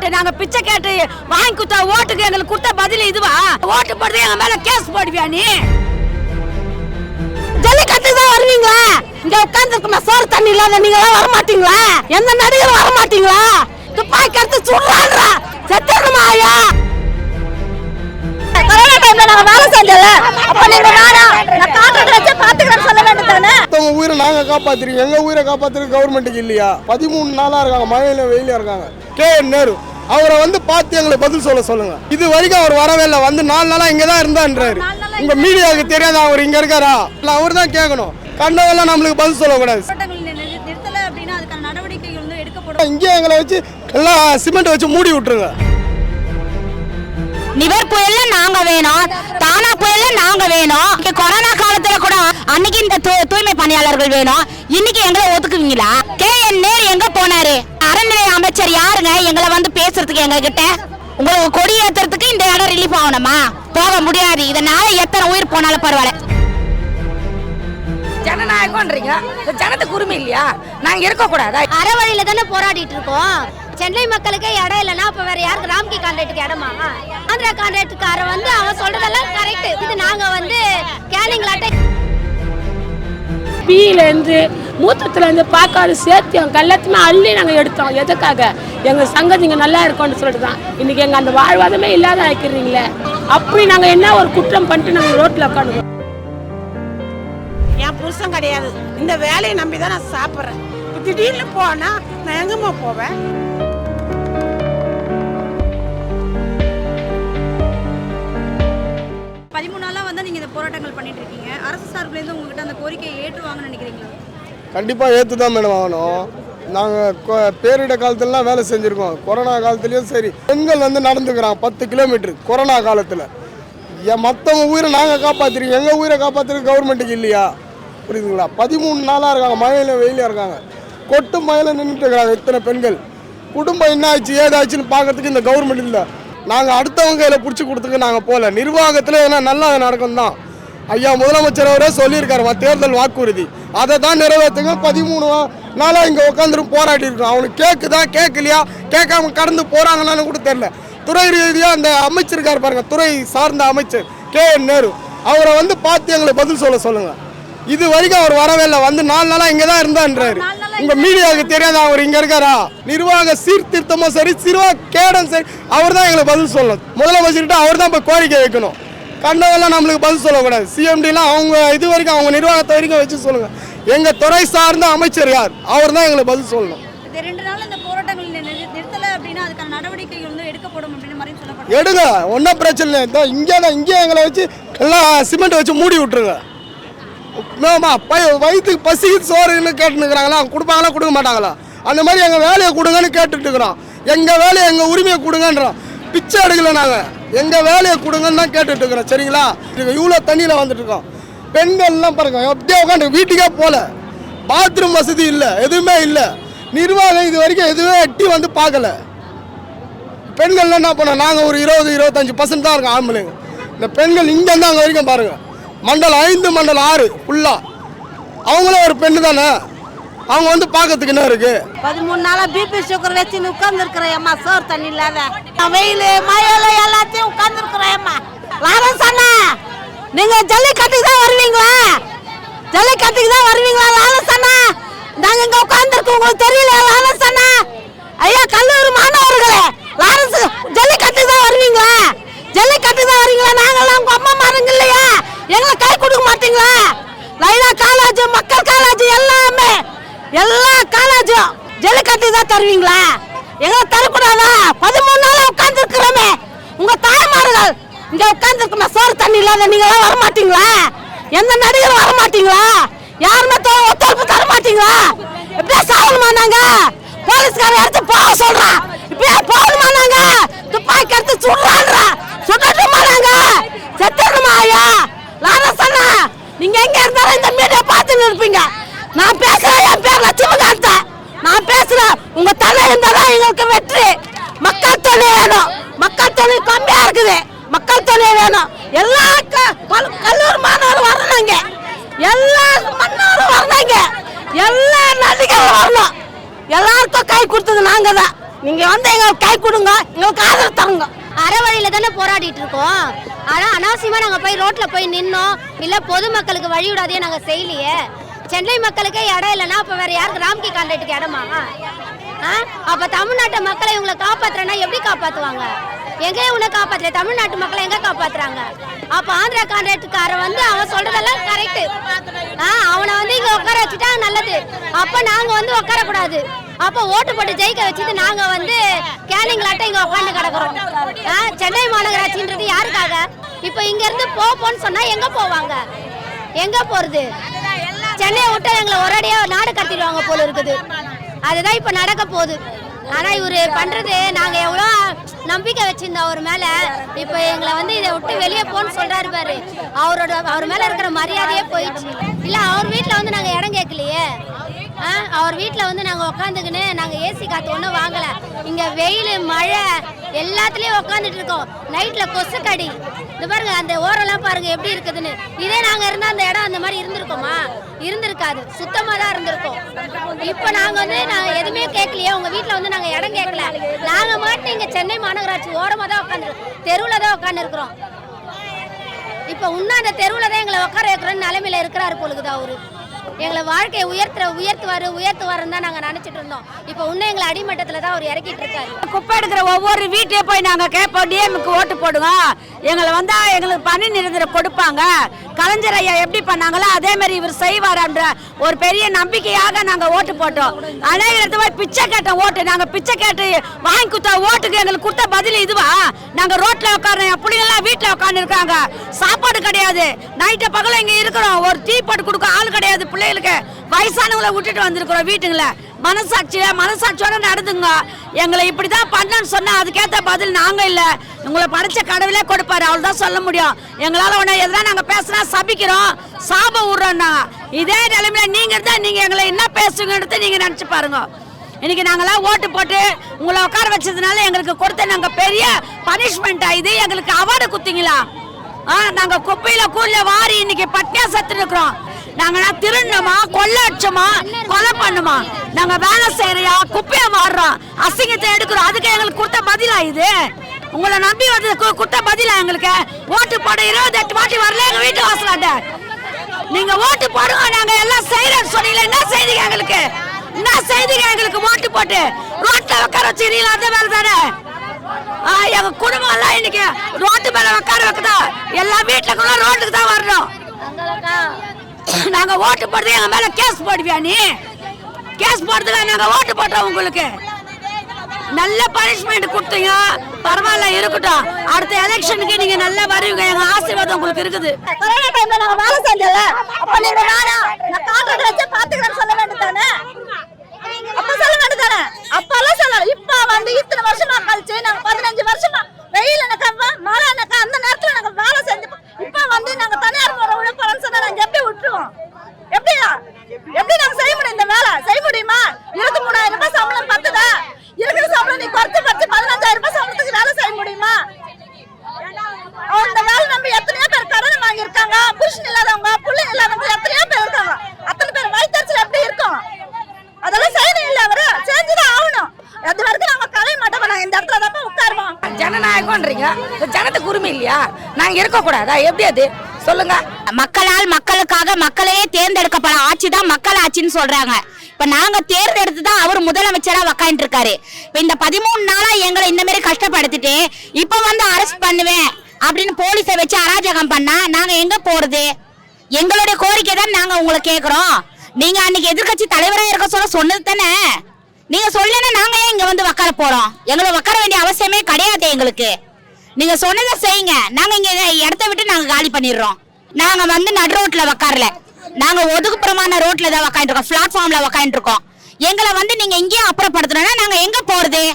ஓட்டு நாங்க பிச்சை கேட்டு வாங்கி கொடுத்த ஓட்டுக்கு எங்களுக்கு கொடுத்த பதில் இதுவா? ஓட்டு போட்டு எங்க மேல கேஸ் போடுவியா நீ? ஜல்லிக்கட்டு தான் வருவீங்களா? இங்க உட்கார்ந்து சோறு தண்ணி இல்லாத நீங்க எல்லாம் வர மாட்டீங்களா எந்த நடிகர் வர மாட்டீங்களா துப்பாக்கி எடுத்து சுடுறான்றா? செத்துடணுமா ஐயா? கொரோனா டைம்ல நாங்க வேலை செஞ்சல அப்ப நீங்க வேணாம். நான் கான்ட்ராக்ட் வச்சு பாத்துக்கிறேன் சொல்ல வேண்டியது தானே? மற்றவங்க உயிரை நாங்கள் காப்பாத்திருக்கோம். எங்கள் உயிரை காப்பாத்துறது கவர்மெண்ட்டுக்கு இல்லையா? பதிமூணு நாளாக இருக்காங்க. மழையில வெயில இருக்காங்க. கே நேரு. அவரை வந்து பார்த்து எங்களுக்கு பதில் சொல்ல சொல்லுங்க. இது வரைக்கும் அவர் வரவே இல்லை. வந்து நாலு நாளாக இங்கே தான் இருந்தான்றாரு உங்க மீடியாவுக்கு தெரியாத அவர் இங்கே இருக்காரா? இல்லை அவர் தான் கேட்கணும். கண்டவெல்லாம் நம்மளுக்கு பதில் சொல்லக்கூடாது. இங்கே எங்களை வச்சு எல்லாம் சிமெண்ட் வச்சு மூடி விட்டுருங்க. நிவர் புயல்ல நாங்க வேணும். தானா புயல்ல நாங்க வேணும். கொரோனா காலத்துல கூட அன்னைக்கு இந்த தூ- தூய்மை பணியாளர்கள் வேணும். இன்னைக்கு எங்களை ஒதுக்குவீங்களா? கே என் நேரு எங்க போனாரு? அறநிலை அமைச்சர் யாருங்க? எங்களை வந்து பேசுறதுக்கு எங்க கிட்ட உங்களுக்கு கொடி ஏத்துறதுக்கு இந்த இடம் ரிலீஃப் ஆகணுமா? போக முடியாது. இதனால எத்தனை உயிர் போனாலும் பரவாயில்ல. ஜனநாயகம்ன்றீங்க? ஜனத்துக்கு உரிமை இல்லையா? நாங்க இருக்க கூடாதா அற வழியில தானே போராடிட்டு இருக்கோம். சென்னை மக்களுக்கே இடம் இல்லைன்னா அப்ப வேற யாருக்கு? ராம்கி கான்ட்ராக்டுக்கு இடமா? ஆந்திரா கான்ட்ராக்டுக்காரன் வந்து அவன் சொல்றதெல்லாம் கரெக்ட் இது நாங்க வந்து கேனிங்களாட்ட பீலேருந்து மூத்தத்துலேருந்து பார்க்காத சேர்த்தியம் எல்லாத்தையுமே அள்ளி நாங்கள் எடுத்தோம். எதுக்காக? எங்கள் சங்கதிங்க நல்லா இருக்கும்னு சொல்லிட்டு தான் இன்றைக்கி எங்கள் அந்த வாழ்வாதமே இல்லாத ஆக்கிடுறீங்களே? அப்படி நாங்கள் என்ன ஒரு குற்றம் பண்ணிட்டு நாங்கள் ரோட்டில் உட்காந்துவோம் என் புருஷன் கிடையாது. இந்த வேலையை நம்பி தான் நான் சாப்பிட்றேன். திடீர்னு போனால் நான் எங்கேம்மா போவேன்? வந்து நீங்கள் இந்த போராட்டங்கள் பண்ணிட்டு இருக்கீங்க அரசு சார்பிலேருந்து உங்ககிட்ட அந்த கோரிக்கையை ஏற்றுவாங்கன்னு நினைக்கிறீங்களா? கண்டிப்பாக ஏற்று தான் மேடம் ஆகணும் நாங்கள் பேரிட காலத்துலலாம் வேலை செஞ்சுருக்கோம். கொரோனா காலத்துலேயும் சரி. பெண்கள் வந்து நடந்துக்கிறான் பத்து கிலோமீட்டர் கொரோனா காலத்தில். என் மற்றவங்க உயிரை நாங்கள் காப்பாற்றிருக்கோம் எங்கள் உயிரை காப்பாற்றுறது கவர்மெண்ட்டுக்கு இல்லையா? புரியுதுங்களா? பதிமூணு நாளாக இருக்காங்க. மழையில வெயிலாக இருக்காங்க. கொட்டு மழையில் நின்றுட்டு இருக்கிறாங்க இத்தனை பெண்கள். குடும்பம் என்ன ஆச்சு ஏதாச்சுன்னு பார்க்கறதுக்கு இந்த கவர்மெண்ட் இல்லை. நாங்கள் அடுத்தவங்க கையில் பிடிச்சி கொடுத்துக்கு நாங்கள் போகல. நிர்வாகத்தில் எதனா நல்லா நடக்கும் தான் ஐயா முதலமைச்சர் அவரே சொல்லியிருக்காரு தேர்தல் வாக்குறுதி. அதை தான் நிறைவேற்றுங்க பதிமூணு நாளாக இங்கே உட்காந்துரு போராடி இருக்கோம் அவனுக்கு கேட்குதா கேட்கலையா கேட்காம கடந்து போகிறாங்களான்னு கூட தெரில துறை ரீதியாக அந்த அமைச்சர் பாருங்கள் பாருங்க துறை சார்ந்த அமைச்சர் கே. என். நேரு. அவரை வந்து பார்த்து எங்களுக்கு பதில் சொல்ல சொல்லுங்கள் இது வரைக்கும் அவர் வரவே இல்லை. வந்து நாலு நாளாக இங்கே தான் இருந்தான்றாரு உங்க மீடியாவுக்கு தெரியாத அவர் இங்க இருக்காரா? நிர்வாக சீர்திருத்தமும் சரி சிறுவா கேடம் சரி அவர் தான் எங்களுக்கு பதில் சொல்லணும். முதலமைச்சர்கிட்ட அவர் தான் இப்போ கோரிக்கை வைக்கணும். கண்டவெல்லாம் நம்மளுக்கு பதில் சொல்லக்கூடாது. சிஎம்டிலாம் அவங்க இது வரைக்கும் அவங்க நிர்வாகத்தை வரைக்கும் வச்சு சொல்லுங்க. எங்க துறை சார்ந்த அமைச்சர் யார்? அவர் தான் எங்களுக்கு பதில் சொல்லணும். எடுங்க. ஒன்றும் பிரச்சனை இல்லை. இங்கே தான் இங்கே எங்களை வச்சு எல்லாம் சிமெண்ட் வச்சு மூடி விட்டுருங்க. மேமா பய வயிற்றுக்கு பசிக்கு சோறுன்னு கேட்டுனுக்குறாங்களா கொடுப்பாங்களா கொடுக்க மாட்டாங்களா? அந்த மாதிரி எங்கள் வேலையை கொடுங்கன்னு கேட்டுட்டு இருக்கிறோம் எங்கள் வேலையை எங்கள் உரிமையை கொடுங்கன்றோம். பிச்சை எடுக்கல நாங்கள் எங்கள் வேலையை கொடுங்கன்னு தான் கேட்டுட்டு இருக்கிறோம் சரிங்களா இவ்வளோ தண்ணியில் வந்துட்டுருக்கோம். பெண்கள்லாம் பாருங்க அப்படியே உட்காந்து வீட்டுக்கே போகல. பாத்ரூம் வசதி இல்லை எதுவுமே இல்லை. நிர்வாகம் இது வரைக்கும் எதுவுமே எட்டி வந்து பார்க்கல. பெண்கள்லாம் என்ன பண்ணோம் நாங்கள் ஒரு இருபது இருபத்தஞ்சி பர்சன்ட் தான் இருக்கோம் ஆம்பளைங்க. இந்த பெண்கள் இங்கேருந்து அங்கே வரைக்கும் பாருங்கள் மண்டலம் ஐந்து மண்டலம் ஆறு ஃபுல்லாக அவங்களும் ஒரு பெண்ணு தானே? அவங்க வந்து பார்க்கறதுக்கு என்ன இருக்கு? பதிமூணு நாளா பிபி சுகர் வச்சு உட்கார்ந்து இருக்கிறேன் அம்மா சோறு தண்ணி இல்லாத. வெயில் மழையில எல்லாத்தையும் உட்கார்ந்து இருக்கிறேன் அம்மா லாரன்ஸ் அண்ணா நீங்க ஜல்லிக்கட்டுக்கு தான் வருவீங்களா? ஜல்லிக்கட்டுக்கு தான் வருவீங்களா லாரன்ஸ் அண்ணா நாங்க இங்க உட்கார்ந்துருக்கோம் உங்களுக்கு தெரியல லாரன்ஸ் அண்ணா ஐயா கல்லூரி மாணவர்களே லாரன்ஸ் ஜல்லிக்கட்டுக்கு தான் வருவீங்களா? ஜல்லிக்கட்டுக்கு தான் வருவீங்களா? நாங்கெல்லாம் உங்க அம்மா மாருங்க இல்லையா? எங்களை கை கொடுக்க மாட்டீங்களா? லைலா காலேஜ் மக்கள் காலேஜ் எல்லாமே எல்லா காலேஜும் ஜல்லிக்கட்டு தான் தருவீங்களா? எங்களை தரக்கூடாதா? பதிமூணு நாள் உட்கார்ந்து இருக்கிறோமே உங்க தாய்மார்கள் இங்க உட்கார்ந்து இருக்கோமே சோறு தண்ணி இல்லாத நீங்க எல்லாம் வர மாட்டீங்களா எந்த நடிகரும் வர மாட்டீங்களா யாருமே ஒத்துழைப்பு தர மாட்டீங்களா இப்படியே சாகணுமா நாங்க? போலீஸ்கார எடுத்து போக சொல்றா. இப்படியே போகணுமா நாங்க? துப்பாக்கி எடுத்து சுடுறான்றா. சுடட்டுமா நாங்க? செத்துடணுமா ஐயா? லாரசண்ணா நீங்க எங்க இருந்தாலும் இந்த மீடியா பார்த்துன்னு இருப்பீங்க நான் பேசுறேன் என் பேர் லட்சுமிகாந்த் நான் பேசுறேன் உங்க தலை இருந்தாதான் எங்களுக்கு வெற்றி. மக்கள் தொழில் வேணும். மக்கள் தொழில் கம்மியா இருக்குது. மக்கள் தொழில் வேணும். எல்லா க- பல்- கல்லூரி மாணவரும் வரணுங்க எல்லா மன்னரும் வரணுங்க எல்லா நடிகரும் வரணும். எல்லாருக்கும் கை கொடுத்தது நாங்க தான் நீங்க வந்து எங்களுக்கு கை கொடுங்க எங்களுக்கு ஆதரவு தருங்க. அற வழியில தானே போராடிட்டு இருக்கோம். ஆனா அனாவசியமா நாங்க போய் ரோட்ல போய் நின்னோம். இல்ல பொதுமக்களுக்கு வழி விடாதே நாங்க செய்யலையே. சென்னை மக்களுக்கே இடம் இல்லைன்னா அப்ப வேற யாருக்கு ராம்கி கான்ட்ராக்டுக்கு இடமா? ஆ? அப்ப தமிழ்நாட்டு மக்களை இவங்களை காப்பாத்துறேன்னா எப்படி காப்பாத்துவாங்க? எங்கே உன்னை காப்பாற்றல தமிழ்நாட்டு மக்களை எங்க காப்பாத்துறாங்க? அப்ப ஆந்திரா கான்ட்ராக்டுக்காரன் வந்து அவன் சொல்றதெல்லாம் ஆ அவனை வந்து இங்க உட்கார வச்சுட்டா நல்லது. அப்ப நாங்க வந்து உட்கார கூடாது அப்ப ஓட்டு போட்டு ஜெயிக்க வச்சுட்டு நாங்க வந்து கேனிங்களாட்ட இங்க உட்காந்து கிடக்குறோம். ஆ, சென்னை மாநகராட்சின்றது யாருக்காக? இப்ப இங்க இருந்து போப்போன்னு போன்னு சொன்னா எங்க போவாங்க? எங்க போறது? சென்னையை விட்டு எங்களை ஒரேடியா நாடு கடத்திடுவாங்க போல இருக்குது. அதுதான் இப்ப நடக்க போகுது. ஆனால் இவரு பண்ணுறது நாங்கள் எவ்வளோ நம்பிக்கை வச்சுருந்தோம் அவர் மேலே. இப்போ எங்களை வந்து இதை விட்டு வெளியே போன்னு சொல்கிறாரு பாரு. அவரோட அவர் மேலே இருக்கிற மரியாதையே போயிடுச்சு. இல்லை அவர் வீட்டில் வந்து நாங்கள் இடம் கேட்கலையே. அவர் வீட்டில் வந்து நாங்கள் உட்காந்துக்கின்னு நாங்கள் ஏசி காற்று ஒன்றும் வாங்கலை. இங்கே வெயில் மழை எல்லாத்துலேயும் உட்காந்துட்டு இருக்கோம். நைட்டில் கொசுக்கடி. இந்த பாருங்க அந்த ஓரம்லாம் பாருங்க எப்படி இருக்குதுன்னு. இதே நாங்கள் இருந்தால் அந்த இடம் அந்த மாதிரி இருந்திருக்கோமா? இருந்திருக்காது. சுத்தமாக தான் இருந்திருக்கோம். இப்போ நாங்கள் வந்து நாங்கள் எதுவுமே கேட்கலையே. உங்கள் வீட்டில் வந்து நாங்கள் இடம் கேட்கல. நாங்கள் மட்டும் இங்கே சென்னை மாநகராட்சி ஓரமாக தான் உட்காந்துருக்கோம் தெருவில் தான் உட்காந்துருக்குறோம் இப்போ இன்னும் அந்த தெருவில் தான் எங்களை உட்கார வைக்கிறோன்னு நிலைமையில் இருக்கிறாரு பொழுது அவரு. எங்களை வாழ்க்கையை உயர்த்துற உயர்த்துவாரு உயர்த்துவாருன்னு தான் நாங்கள் நினைச்சிட்டு இருந்தோம். இப்போ இன்னும் எங்களை அடிமட்டத்தில் தான் அவர் இறக்கிட்டு இருக்காரு. குப்பை எடுக்கிற ஒவ்வொரு வீட்லயே போய் நாங்கள் கேட்போம் டிஎம்க்கு ஓட்டு போடுவோம். எங்களை வந்தால் எங்களுக்கு பணி நிரந்தரம் கொடுப்பாங்க. கலைஞர் ஐயா எப்படி பண்ணாங்களோ அதே மாதிரி இவர் செய்வாரான்ற ஒரு பெரிய நம்பிக்கையாக நாங்கள் ஓட்டு போட்டோம். அநேக இடத்துல போய் பிச்சை கேட்ட ஓட்டு நாங்கள் பிச்சை கேட்டு வாங்கி கொடுத்த ஓட்டுக்கு எங்களுக்கு கொடுத்த பதில் இதுவா? நாங்கள் ரோட்ல உட்காரு என் பிள்ளைங்களாம் வீட்டில் உட்காந்து இருக்காங்க சாப்பாடு கிடையாது. நைட்டு பகல இங்கே இருக்கிறோம். ஒரு டீ போட்டு கொடுக்க ஆள் கிடையாது. பிள்ளைகளுக்கு வயசானவங்களை விட்டுட்டு வந்திருக்கிறோம் வீட்டுங்கள. மனசாட்சிய மனசாட்சியோட நடந்துங்க. எங்களை இப்படிதான் பண்ணன்னு சொன்னா அதுக்கேற்ற பதில் நாங்க இல்ல. உங்களை படைச்ச கடவுளே கொடுப்பாரு. அவ்வளவுதான் சொல்ல முடியும். எங்களால உன்னை எதுனா நாங்க பேசினா சபிக்கிறோம். சாபம் விடுறோம்னா இதே நிலைமையில நீங்க இருந்தா நீங்க எங்களை என்ன பேசுங்கன்றது நீங்க நினைச்சு பாருங்க. இன்னைக்கு நாங்களாம் ஓட்டு போட்டு உங்களை உட்கார வச்சதுனால எங்களுக்கு கொடுத்த நாங்க பெரிய பனிஷ்மெண்ட் இது எங்களுக்கு அவார்டு குத்திங்களா? ஆ நாங்க குப்பையில கூல்ல வாரி இன்னைக்கு பட்டியா செத்து இருக்கிறோம். நாங்க திருடணுமா கொள்ளடிச்சோமா கொலை பண்ணுமா? நாங்க வேலை செய்யறியா குப்பைய மாறுறோம் அசிங்கத்தை எடுக்கிறோம். அதுக்கு எங்களுக்கு கொடுத்த பதிலா இது? உங்களை நம்பி வந்து கு- கொடுத்த பதிலா எங்களுக்கு? ஓட்டு போட இருபத்தி எட்டு வாட்டி வரல எங்க வீட்டு வாசலாட்ட நீங்க ஓட்டு போடுங்க நாங்க எல்லாம் செய்யறோம்னு சொன்னீங்களே என்ன செய்தீங்க எங்களுக்கு? என்ன செய்தீங்க எங்களுக்கு ஓட்டு போட்டு? ரோட்ல உட்கார வச்சுக்கிறீங்களா அந்த வேலை தானே? ஆ, எங்க குடும்பம் எல்லாம் இன்னைக்கு ரோட்டு மேல உட்கார வைக்கதா? எல்லா வீட்டுல ரோட்டுக்கு தான் வரணும். நாங்க ஓட்டு போடுறது எங்க மேல கேஸ் போடுவியா நீ? கேஸ் போடுறதுல நாங்க ஓட்டு போட்டோம் உங்களுக்கு. நல்ல பனிஷ்மெண்ட் கொடுத்தீங்க. பரவாயில்ல இருக்கட்டும். அடுத்த எலெக்ஷனுக்கு நீங்க நல்லா வருவீங்க. எங்க ஆசீர்வாதம் உங்களுக்கு இருக்குது. கொரோனா டைம்ல நாங்க வேலை செஞ்சல அப்ப நீங்க வேணாம். நான் கான்ட்ராக்ட் வச்சு பாத்துக்கிறேன்னு சொல்ல வேண்டியதானே அப்ப சொல்ல வேண்டியதானே அப்பெல்லாம் சொல்ல இப்ப வந்து இத்தனை வருஷமா கழிச்சு நாங்க பதினஞ்சு வருஷமா வெயில் எனக்கா மழை எனக்கா அந்த நேரத்துல நாங்க வேலை செஞ்சு இப்ப வந்து நாங்க தனியார் முறை விட போறோம்னு சொன்னா நாங்க எப்படி விட்டுருவோம் எப்படியா எப்படி நாங்க செய்ய முடியும் இந்த வேலை செய்ய முடியுமா இருபத்தி மூணாயிரம் ரூபாய் சம்பளம் பத்துதா இருக்கிற சம்பளம் நீ குறைச்சு குறைச்சு பதினஞ்சாயிரம் ரூபாய் சம்பளத்துக்கு வேலை செய்ய முடியுமா அந்த வேலை நம்பி எத்தனையோ பேர் கடன் வாங்கியிருக்காங்க புருஷன் இல்லாதவங்க பிள்ளைங்க இல்லாதவங்க எத்தனையோ பேர் இருக்காங்க அத்தனை பேர் வயிற்றுச்சல் எப்படி இருக்கும் அதெல்லாம் செய்யணும் இல்ல அவரு செஞ்சுதான் ஆகணும் அது வரைக்கும் நாங்க கலைய மாட்டோம் நாங்க இந்த இடத்துல தான் உட்காருவோம் ஜனநாயகம்ன்றீங்க இந்த ஜனத்துக்கு உரிமை இல்லையா நாங்க இருக்கக்கூடாதா? எப்படி அது? சொல்லுங்க. மக்களால் மக்களுக்காக மக்களையே தேர்ந்தெடுக்கப்பட ஆட்சி தான் மக்கள் ஆட்சின்னு சொல்றாங்க. இப்ப நாங்க தேர்ந்தெடுத்து தான் அவர் முதலமைச்சரா உக்காந்துட்டு இருக்காரு இப்ப இந்த பதிமூணு நாளா எங்களை இந்த மாதிரி கஷ்டப்படுத்திட்டு இப்ப வந்து அரெஸ்ட் பண்ணுவேன் அப்படின்னு போலீஸை வச்சு அராஜகம் பண்ணா நாங்க எங்க போறது? எங்களுடைய கோரிக்கை தான் நாங்க உங்களை கேக்குறோம். நீங்க அன்னைக்கு எதிர்க்கட்சி தலைவரா இருக்க சொல்ல சொன்னது தானே? நீங்க சொல்லனா நாங்க ஏன் இங்க வந்து உக்கார போறோம்? எங்களை உக்கார வேண்டிய அவசியமே கிடையாது எங்களுக்கு. நீங்க சொன்னதை செய்யுங்க. நாங்க இங்க இடத்த விட்டு நாங்க காலி பண்ணிடுறோம். நாங்க வந்து நடு ரோட்ல உக்காரல. நாங்க ஒதுக்குப்புறமான ரோட்ல தான் உக்காந்துட்டு இருக்கோம். பிளாட்ஃபார்ம்ல உக்காந்துட்டு இருக்கோம். எங்களை வந்து நீங்க இங்கேயும் அப்புறப்படுத்தணும்னா நாங்க எங்க போறது?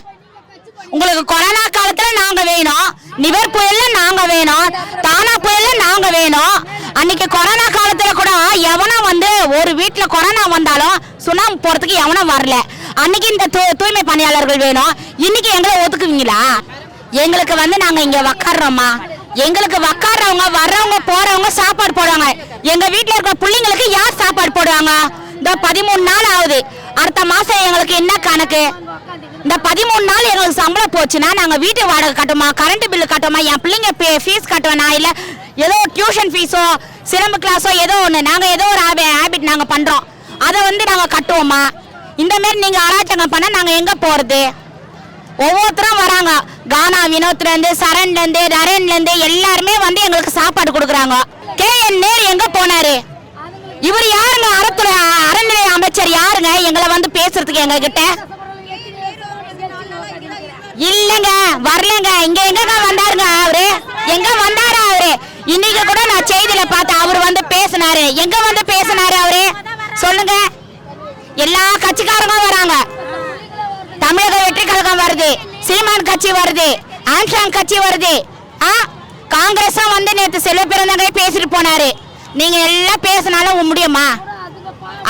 உங்களுக்கு கொரோனா காலத்துல நாங்க வேணும். நிவர் புயல்ல நாங்க வேணும். தானா புயல்ல நாங்க வேணும். அன்னைக்கு கொரோனா காலத்துல கூட எவனும் வந்து ஒரு வீட்டுல கொரோனா வந்தாலும் சுனாமி போறதுக்கு எவனும் வரல. அன்னைக்கு இந்த தூ- தூய்மை பணியாளர்கள் வேணும். இன்னைக்கு எங்களை ஒதுக்குவீங்களா? எங்களுக்கு வந்து நாங்க இங்க உக்காடுறோம்மா எங்களுக்கு உக்காடுறவங்க வர்றவங்க போறவங்க சாப்பாடு போடுவாங்க. எங்க வீட்டுல இருக்கிற பிள்ளைங்களுக்கு யார் சாப்பாடு போடுவாங்க? இந்த பதிமூணு நாள் ஆகுது. அடுத்த மாசம் எங்களுக்கு என்ன கணக்கு? இந்த பதிமூணு நாள் எங்களுக்கு சம்பளம் போச்சுன்னா நாங்க வீட்டு வாடகை கட்டுமா கரண்ட் பில்லு கட்டுமா என் பிள்ளைங்க ஃபீஸ் கட்டுவேனா? இல்ல ஏதோ டியூஷன் ஃபீஸோ சிலம்பு கிளாஸோ ஏதோ ஒன்று நாங்கள் ஏதோ ஒரு ஹேபிட் நாங்கள் பண்ணுறோம் அதை வந்து நாங்கள் கட்டுவோமா? இந்த மாதிரி நீங்கள் அராச்சகம் பண்ணால் நாங்கள் எங்கே போகிறது ஒவ்வொருத்தரும் வராங்க. கானா வினோத்லேருந்து சரண்லேருந்து நரேன்லேருந்து எல்லாருமே வந்து எங்களுக்கு சாப்பாடு கொடுக்குறாங்க. கே என் நேரு எங்கே போனாரு? இவர் யாருங்க? அறத்துறை அறநிலைய அமைச்சர் யாருங்க? எங்களை வந்து பேசுறதுக்கு எங்ககிட்ட? இல்லைங்க வரலங்க. இங்க எங்க வந்தாருங்க அவரு? எங்க வந்தாரு அவரு? இன்னைக்கு கூட நான் செய்தியில பார்த்தேன். அவர் வந்து பேசினாரு. எங்க வந்து பேசினாரு அவரு? சொல்லுங்க. எல்லா கட்சிக்காரங்களும் வராங்க. தமிழக வெற்றி கழகம் வருது. சீமான் கட்சி வருது ஆம்சாங் கட்சி வருது. ஆ காங்கிரஸும் வந்து நேற்று செல்வ பிறந்தவங்க பேசிட்டு போனாரு. நீங்க எல்லாம் பேசினாலும் முடியுமா?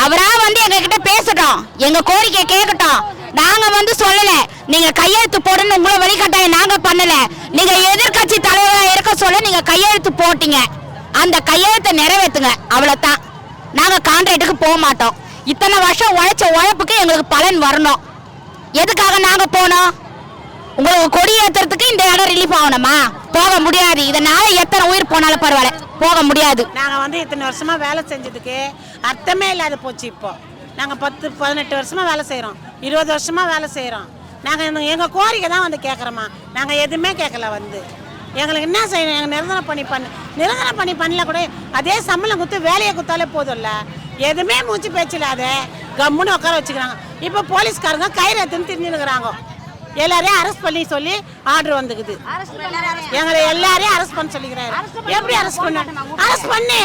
அவரா வந்து எங்க கிட்ட பேசட்டும். எங்க கோரிக்கை கேட்கட்டும். நாங்க வந்து சொல்லல. நீங்க கையெழுத்து போடுன்னு உங்களை வழிகாட்டாயம் நாங்க பண்ணல. நீங்க எதிர்க்கட்சி தலைவரா இருக்க சொல்ல நீங்க கையெழுத்து போட்டீங்க. அந்த கையெழுத்தை நிறைவேற்றுங்க அவ்வளவுதான். நாங்க கான்ட்ராக்டுக்கு போக மாட்டோம். இத்தனை வருஷம் உழைச்ச உழைப்புக்கு எங்களுக்கு பலன் வரணும். எதுக்காக நாங்க போனோம்? உங்களுக்கு கொடி ஏத்துறதுக்கு இந்த இடம் ரிலீஃப் ஆகணுமா? போக முடியாது. இதனால எத்தனை உயிர் போனாலும் பரவாயில்ல. போக முடியாது. நாங்கள் வந்து இத்தனை வருஷமாக வேலை செஞ்சதுக்கு அர்த்தமே இல்லாத போச்சு இப்போ. நாங்கள் பத்து பதினெட்டு வருஷமாக வேலை செய்கிறோம் இருபது வருஷமாக வேலை செய்கிறோம் நாங்கள் எங்கள் கோரிக்கை தான் வந்து கேட்குறோமா நாங்கள் எதுவுமே கேட்கல வந்து. எங்களுக்கு என்ன செய்யணும்? எங்கள் நிரந்தர பண்ணி பண்ணு நிரந்தர பண்ணி பண்ணல கூட அதே சம்பளம் குத்து வேலையை குத்தாலே போதும்ல? எதுவுமே மூச்சு பேச்சு இல்லாத கம்முன்னு உட்கார வச்சுக்கிறாங்க. இப்போ போலீஸ்காரங்க கயிறு எடுத்துன்னு தெரிஞ்சுருக்கிறாங்க எல்லாரையும் அரெஸ்ட் பண்ணி சொல்லி ஆர்டர் வந்துக்குது. எங்களை எல்லாரையும் அரெஸ்ட் பண்ண சொல்லிக்கிறாரு. எப்படி அரெஸ்ட் பண்ண? அரெஸ்ட் பண்ணி.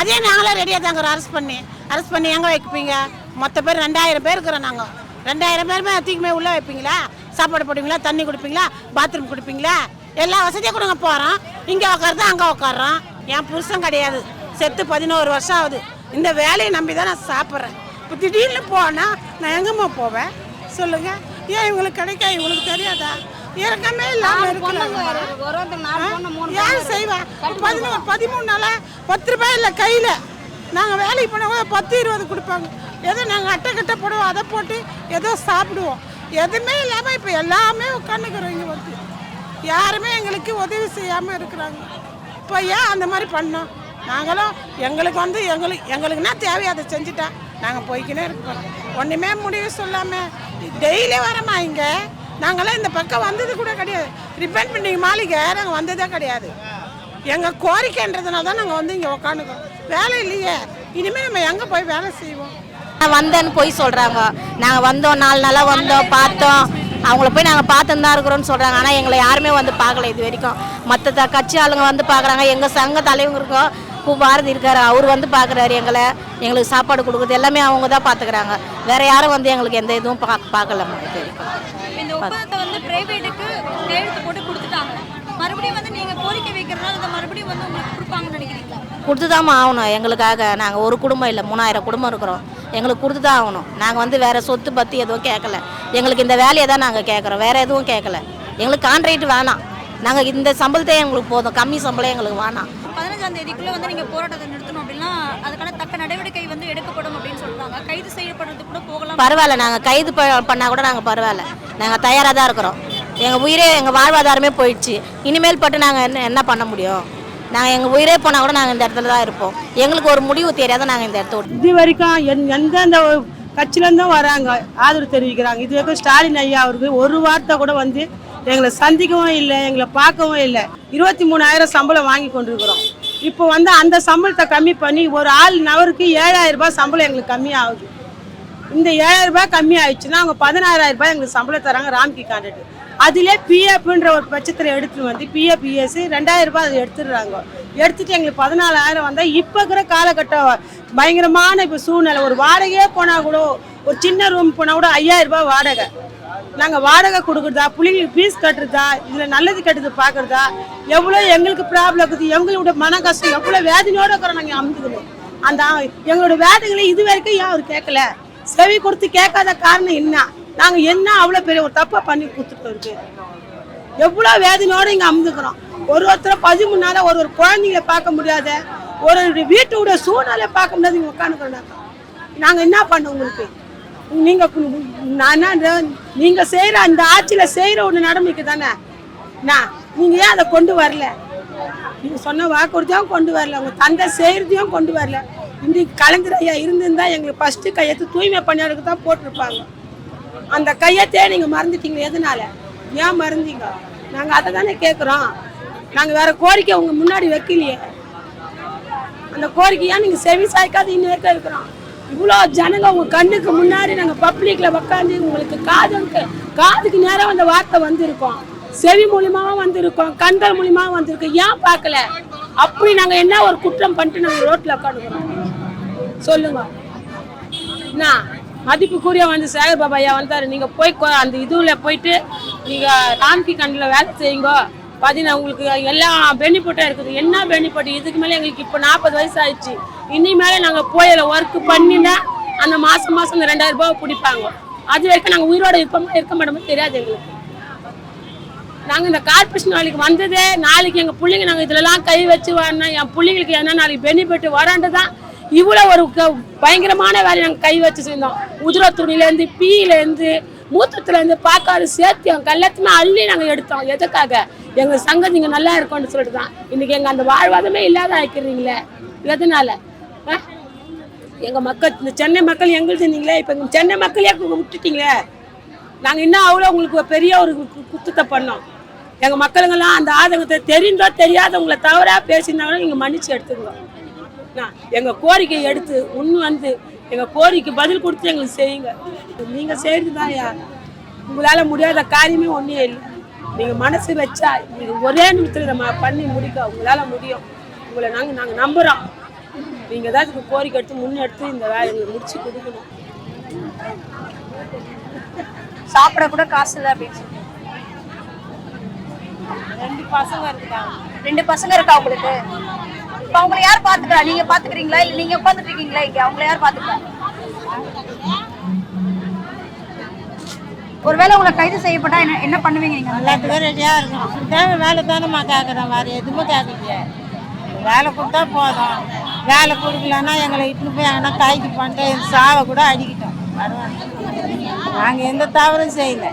அதே நாங்களும் ரெடியாக தாங்க அரெஸ்ட் பண்ணி. அரெஸ்ட் பண்ணி எங்கே வைப்பீங்க? மொத்த பேர் ரெண்டாயிரம் பேர் இருக்கிறோம் நாங்கள் ரெண்டாயிரம் பேருமே தூக்கிமே உள்ளே வைப்பீங்களா? சாப்பாடு போடுவீங்களா? தண்ணி கொடுப்பீங்களா? பாத்ரூம் கொடுப்பீங்களா? எல்லா வசதியும் கொடுங்க போகிறோம் இங்கே உட்காருது அங்கே உட்காடுறோம் என் புருஷன் கிடையாது. செத்து பதினோரு வருஷம் ஆகுது. இந்த வேலையை நம்பி தான் நான் சாப்பிட்றேன். இப்போ திடீர்னு போனால் நான் எங்கம்மா போவேன்? சொல்லுங்க. ஏன் இவங்களுக்கு கிடைக்கா? இவங்களுக்கு தெரியாதா? இறக்கமே இல்லாம இருக்கிறாங்க. யார் செய்வா? பதினோரு பதிமூணு நாளா பத்து ரூபாய் இல்லை கையில். நாங்கள் வேலைக்கு போனவங்க பத்து இருபது கொடுப்பாங்க. ஏதோ நாங்கள் அட்டை கட்டை போடுவோம் அதை போட்டு ஏதோ சாப்பிடுவோம். எதுவுமே இல்லாமல் இப்போ எல்லாமே உட்காந்துக்கிறோம் இங்கே வந்து. யாருமே எங்களுக்கு உதவி செய்யாமல் இருக்கிறாங்க. இப்போ ஏன் அந்த மாதிரி பண்ணோம்? நாங்களும் எங்களுக்கு வந்து எங்களுக்கு எங்களுக்கு என்ன தேவையோ? அதை செஞ்சுட்டா? நாங்கள் போய்க்கினே இருக்கோம். ஒன்றுமே முடிவு சொல்லாமல் டெய்லி வரமா இங்கே? நாங்களாம் இந்த பக்கம் வந்தது கூட கிடையாது. ரிப்பன் பண்ணிங்க மாளிகை. நாங்கள் வந்ததே கிடையாது. எங்கள் கோரிக்கைன்றதுனால தான் நாங்கள் வந்து இங்கே உக்காந்துக்கோம் வேலை இல்லையே. இனிமேல் நம்ம எங்கே போய் வேலை செய்வோம்? நான் வந்தேன்னு போய் சொல்கிறாங்க நாங்கள் வந்தோம் நாலு நாளாக வந்தோம் பார்த்தோம். அவங்கள போய் நாங்கள் பார்த்துன்னு தான் இருக்கிறோம்னு சொல்கிறாங்க ஆனால் எங்களை யாருமே வந்து பார்க்கல இது வரைக்கும். மற்ற கட்சி ஆளுங்க வந்து பார்க்குறாங்க. எங்கள் சங்க தலைவங்க இருக்கோம். பூ பாரதி இருக்காரு. அவர் வந்து பார்க்குறாரு எங்களை. எங்களுக்கு சாப்பாடு கொடுக்குறது எல்லாமே அவங்க தான் பார்த்துக்கிறாங்க வேற யாரும் வந்து எங்களுக்கு எந்த இதுவும் பா பார்க்கலம்மா இது வரைக்கும். இந்த ஒப்பந்தத்தை வந்து பிரைவேட்டுக்கு கையெழுத்து போட்டு கொடுத்துட்டாங்க. மறுபடியும் வந்து நீங்க கோரிக்கை வைக்கிறதுனால அதை மறுபடியும் வந்து உங்களுக்கு கொடுப்பாங்கன்னு நினைக்கிறீங்களா? கொடுத்துதாம்மா ஆகணும். எங்களுக்காக நாங்கள் ஒரு குடும்பம் இல்லை. மூணாயிரம் குடும்பம் இருக்கிறோம். எங்களுக்கு கொடுத்து தான் ஆகணும். நாங்கள் வந்து வேற சொத்து பற்றி எதுவும் கேட்கல எங்களுக்கு இந்த வேலையை தான் நாங்கள் கேட்குறோம் வேற எதுவும் கேட்கல எங்களுக்கு கான்ட்ராக்ட் வேணாம். நாங்கள் இந்த சம்பளத்தையே எங்களுக்கு போதும். கம்மி சம்பளம் எங்களுக்கு வேணாம். பதினஞ்சாம் தேதிக்குள்ள வந்து நீங்க போராட்டத்தை நிறுத்தணும் அப்படின்னா அதுக்கான தக்க நடவடிக்கை வந்து எடுக்கப்படும் அப்படின்னு சொல்றாங்க. கைது செய்யப்படுறது கூட போகலாம். பரவாயில்ல நாங்கள் கைது ப- பண்ணா கூட நாங்கள் பரவாயில்ல. நாங்கள் தயாராக தான் இருக்கிறோம். எங்கள் உயிரே எங்கள் வாழ்வாதாரமே போயிடுச்சு. இனிமேல் பட்டு நாங்கள் என்ன என்ன பண்ண முடியும்? நாங்கள் எங்கள் உயிரே போனால் கூட நாங்கள் இந்த இடத்துல தான் இருப்போம். எங்களுக்கு ஒரு முடிவு தெரியாத நாங்கள் இந்த இடத்த விட்டு இது வரைக்கும் எந் எந்தெந்த கட்சியிலேருந்தும் வராங்க. ஆதரவு தெரிவிக்கிறாங்க. இது வரைக்கும் ஸ்டாலின் ஐயா அவருக்கு ஒரு வார்த்தை கூட வந்து எங்களை சந்திக்கவும் இல்லை எங்களை பார்க்கவும் இல்லை. இருபத்தி மூணாயிரம் சம்பளம் வாங்கி கொண்டிருக்கிறோம். இப்போ வந்து அந்த சம்பளத்தை கம்மி பண்ணி ஒரு ஆள் நபருக்கு ஏழாயிரம் ரூபாய் சம்பளம் எங்களுக்கு கம்மியாகுது. இந்த ஏழாயிரம் ரூபாய் கம்மி ஆயிடுச்சுன்னா அவங்க பதினாறாயிரம் ரூபாய் எங்களுக்கு சம்பளம் தராங்க ராம்கி கான்ட்ராக்ட் அதிலே பிஎஃப்ன்ற ஒரு பட்சத்தில் எடுத்துட்டு வந்து பிஎஃப் பிஎஸ் ரெண்டாயிரம் ரூபாய் அதை எடுத்துடுறாங்க. எடுத்துட்டு எங்களுக்கு பதினாலாயிரம் வந்தால் இப்போ இருக்கிற காலகட்டம் பயங்கரமான இப்போ சூழ்நிலை. ஒரு வாடகையே போனால் கூட ஒரு சின்ன ரூம் போனால் கூட ஐயாயிரம் ரூபாய் வாடகை. நாங்கள் வாடகை கொடுக்குறதா பிள்ளைங்களுக்கு ஃபீஸ் கட்டுறதா இதில் நல்லது கெட்டது பார்க்குறதா எவ்வளோ எங்களுக்கு ப்ராப்ளம் இருக்குது எங்களோட மன கஷ்டம் எவ்வளோ வேதனையோடு இருக்கிறோம் நாங்கள் அமுதுக்கணும் அந்த எங்களோட வேதனைகளை இது வரைக்கும் ஏன் அவர் கேட்கல? செவி கொடுத்து கேட்காத காரணம் என்ன? நாங்கள் என்ன அவ்வளோ பெரிய ஒரு தப்பை பண்ணி கொடுத்துட்டு இருக்கு. எவ்வளோ வேதனையோடு இங்கே அமைந்துக்கிறோம். ஒரு ஒருத்தரை பதிமூணு ஒரு ஒரு குழந்தைங்கள பார்க்க முடியாத ஒரு வீட்டோட சூழ்நிலை பார்க்க முடியாது இங்கே உட்காந்துக்கிறோம் நாங்கள் நாங்கள் என்ன பண்ணோம் உங்களுக்கு? நீங்க நான் நீங்க செய்யற அந்த ஆட்சியில செய்யற ஒண்ணு நடமைக்கு தானே? நான் நீங்க ஏன் அதை கொண்டு வரல? நீங்க சொன்ன வாக்குறுதியும் கொண்டு வரல. உங்க தந்தை செய்யறதையும் கொண்டு வரல. இன்றைக்கு கலைஞர் ஐயா இருந்திருந்தா எங்களுக்கு ஃபர்ஸ்ட் கையெழுத்து தூய்மை பணியாளருக்கு தான் போட்டிருப்பாங்க. அந்த கையத்தையே நீங்க மறந்துட்டீங்க எதனால? ஏன் மறந்தீங்க? நாங்க அதை தானே கேட்குறோம் நாங்க வேற கோரிக்கை உங்க முன்னாடி வைக்கலையே. அந்த கோரிக்கையா நீங்க செவி சாய்க்காது இன்னும் வைக்க இருக்கிறோம். இவ்வளோ ஜனங்க உங்கள் கண்ணுக்கு முன்னாடி நாங்கள் பப்ளிக்கில் உட்காந்து உங்களுக்கு காதுக்கு காதுக்கு நேரம் அந்த வார்த்தை வந்திருக்கோம். செவி மூலியமாவும் வந்திருக்கோம் கண்கள் மூலியமாகவும் வந்திருக்கோம். ஏன் பார்க்கல? அப்படி நாங்கள் என்ன ஒரு குற்றம் பண்ணிட்டு நாங்கள் ரோட்டில் உட்காந்துக்கிறோம் சொல்லுங்க. என்ன மதிப்புக்குரிய வந்து சேகர் பாபா ஐயா வந்தார். நீங்கள் போய் அந்த இதுவில் போயிட்டு நீங்கள் ராம்கி கண்டில் வேலை செய்யுங்க. பார்த்தீங்கன்னா உங்களுக்கு எல்லா பெனிஃபிட்டாக இருக்குது. என்ன பெனிஃபிட் இதுக்கு மேலே எங்களுக்கு இப்போ நாற்பது வயசு ஆயிடுச்சு. இனிமேல் நாங்கள் போய் அதில் ஒர்க் பண்ணினா அந்த மாதம் மாதம் அந்த ரெண்டாயிரம் ரூபாய் பிடிப்பாங்க. அது வரைக்கும் நாங்கள் உயிரோட இருப்போமா இருக்க மாட்டோமோ தெரியாது எங்களுக்கு. நாங்கள் இந்த கார்பரேஷன் வேலைக்கு வந்ததே நாளைக்கு எங்கள் பிள்ளைங்க நாங்கள் இதிலலாம் கை வச்சு வரணும் என் பிள்ளைங்களுக்கு என்ன நாளைக்கு பெனிஃபிட் வராண்டு தான் இவ்வளோ ஒரு க- பயங்கரமான வேலையை நாங்கள் கை வச்சு செஞ்சோம். உதிர துணிலேருந்து பீலேருந்து மூத்தத்துலேருந்து பார்க்காத சேர்த்தியம் கல்லத்துமே அள்ளி நாங்கள் எடுத்தோம். எதுக்காக? எங்கள் சங்கதிங்க நல்லா இருக்கும்னு சொல்லிட்டு தான். இன்றைக்கி எங்கள் அந்த வாழ்வாதமே இல்லாத ஆக்கிறீங்களே எதனால? எங்கள் எங்க மக்கள் இந்த சென்னை மக்கள் எங்களுக்கு இருந்தீங்களே இப்போ சென்னை மக்களையே விட்டுட்டீங்களே? நாங்கள் இன்னும் அவ்வளோ உங்களுக்கு பெரிய ஒரு குத்தத்தை பண்ணோம். எங்கள் மக்களுங்கெல்லாம் அந்த ஆதங்கத்தை தெரிந்தோ தெரியாதவங்களை தவறாக பேசியிருந்தாலும் நீங்கள் மன்னிச்சு எடுத்துக்கோங்க. என்ன, எங்கள் கோரிக்கை எடுத்து ஒன்று வந்து எங்கள் கோரிக்கை பதில் கொடுத்து எங்களுக்கு செய்யுங்க. நீங்கள் செய்கிறது தான் யார் உங்களால் முடியாத காரியமே ஒன்றே இல்லை. நீங்கள் மனசு வச்சா நீங்கள் ஒரே நிமிஷத்தில் நம்ம பண்ணி முடிக்க உங்களால் முடியும். உங்களை நாங்கள் நாங்கள் நம்புகிறோம் நீங்க தான் இதுக்கு கோரிக்கை எடுத்து முன்னெடுத்து இந்த வேலையை முடிச்சு கொடுக்கணும். சாப்பிட கூட காசு இல்லை அப்படின்னு சொல்லி. ரெண்டு பசங்க இருக்காங்க ரெண்டு பசங்க இருக்கா உங்களுக்கு? இப்போ அவங்கள யார் பாத்துக்கிறா நீங்க பாத்துக்கிறீங்களா இல்ல நீங்க உட்காந்துட்டு இருக்கீங்களா இங்க? அவங்கள யார் பாத்துக்கிறா ஒருவேளை உங்களை கைது செய்யப்பட்டா என்ன என்ன பண்ணுவீங்க நீங்க? எல்லாத்துக்கும் ரெடியாக இருக்கணும். தேவை வேலை தானேம்மா கேட்குறோம் வேறு எதுவுமே கேட்கலையே வேலை கொடுத்தா போதும். வேலை கொடுக்கலன்னா எங்களை இட்டுன்னு போய் எங்கன்னா காய்க்கு பண்ணிட்டு சாவை கூட அடிக்கிட்டோம். நாங்கள் எந்த தவறும் செய்யலை.